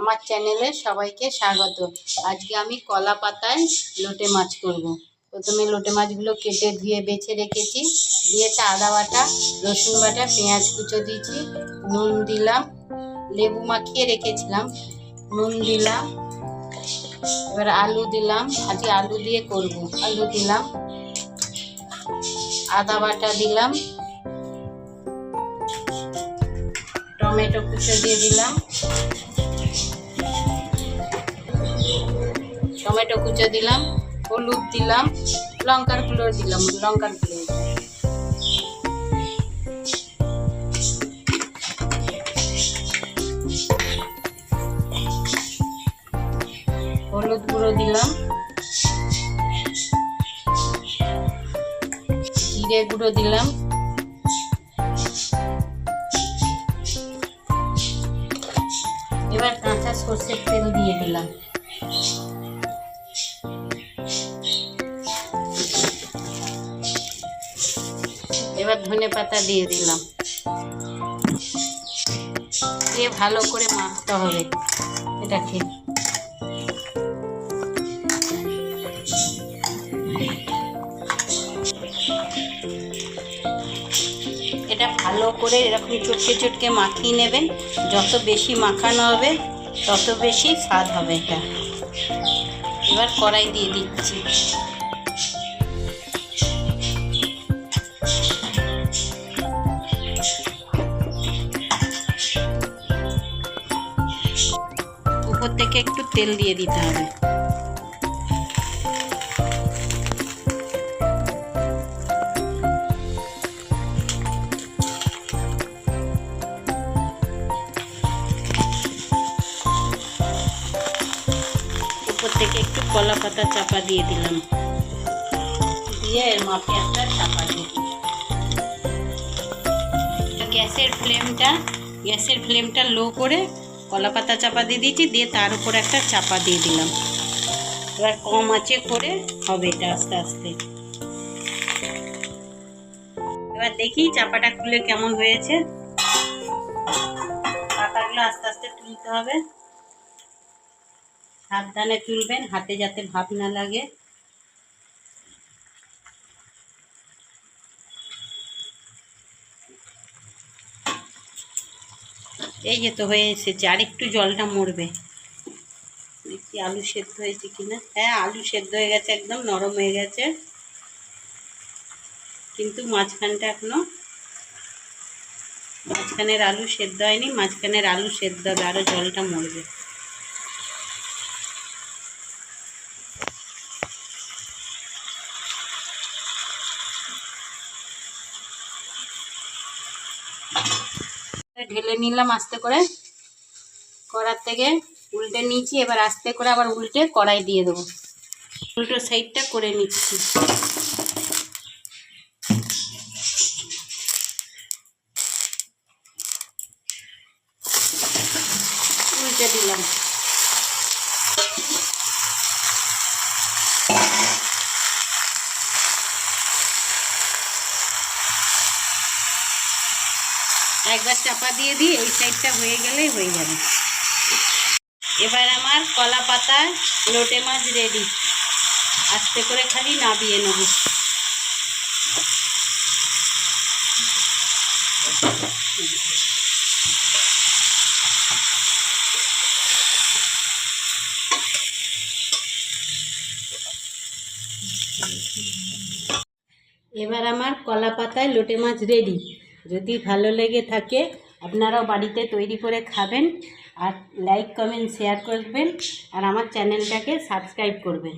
আমার চ্যানেলে সবাইকে স্বাগত। আজকে আমি কলা পাতায় লোটে মাছ করব। প্রথমে লোটে মাছগুলো কেটে ধুয়ে বেছে রেখেছি। দিয়েছে আদা বাটা, রসুন বাটা, পেঁয়াজ কুচো দিয়েছি, নুন দিলাম, লেবু মাখিয়ে রেখেছিলাম, নুন দিলাম, এবার আলু দিলাম, আজকে আলু দিয়ে করব। আলু দিলাম, আদা বাটা দিলাম, টমেটো কুচো দিয়ে দিলাম টমেটো কুচো দিলাম, হলুদ দিলাম, লঙ্কার গুঁড়ো দিলাম, লঙ্কার গুঁড়ো। হলুদ গুঁড়ো দিলাম। জিরে গুঁড়ো দিলাম। এবার কাঁচা সর্ষের তেল দিয়ে দিলাম। এবার ধনে পাতা দিয়ে দিলাম। দিয়ে ভালো করে মাখতে হবে। এটাকে এটা ভালো করে এরকম চটকে চটকে মাখিয়ে নেবেন। যত বেশি মাখানো হবে, তত বেশি স্বাদ হবে এটা। এবার কড়াই দিয়ে দিচ্ছি। থেকে একটু তেল দিয়ে দিতে হবে উপর থেকে একটু কলা পাতা চাপা দিয়ে দিলাম দিয়ে এর মাপে একটা চাপা দিলাম। গ্যাসের ফ্লেমটা গ্যাসের ফ্লেমটা লো করে কলা পাতা চাপা দিয়ে দিয়েছি, দিয়ে তার উপর একটা চাপা দিয়ে দিলাম। এবার কম আঁচে করে হবে এটা আস্তে আস্তে। এবার দেখি চাপাটা খুলে কেমন হয়েছে। পাতাগুলো আস্তে আস্তে তুলতে হবে। সাবধানে তুলবেন, হাতে যাতে ভাব না লাগে। এই যে তো হয়ে এসেছে আর একটু জলটা মরবে। দেখি আলু সেদ্ধ হয়েছে কিনা? হ্যাঁ আলু সেদ্ধ হয়ে গেছে, একদম নরম হয়ে গেছে। কিন্তু মাঝখানটা এখনও, মাঝখানের আলু সেদ্ধ হয়নি, মাঝখানের আলু সেদ্ধ হবে আরও জলটা মরবে। ঢেলে নিলাম আস্তে করে। কড়ার থেকে উল্টে নিচ্ছি এবার আস্তে করে আবার উল্টে কড়াই দিয়ে দেবো। উল্টো সাইডটা করে নিচ্ছি। উল্টে দিলাম। একবার চাপা দিয়ে দিই এই সাইডটা হয়ে গেলেই হয়ে যাবে। এবার আমার কলা পাতায় লোটে মাছ রেডি আস্তে করে খালি নাবিয়ে নেব। এবার আমার কলা পাতায় লোটে মাছ রেডি যদি ভালো লেগে থাকে, আপনারাও বাড়িতে তৈরি করে খাবেন আর লাইক কমেন্ট শেয়ার করবেন আর আমার চ্যানেলটাকে সাবস্ক্রাইব করবেন।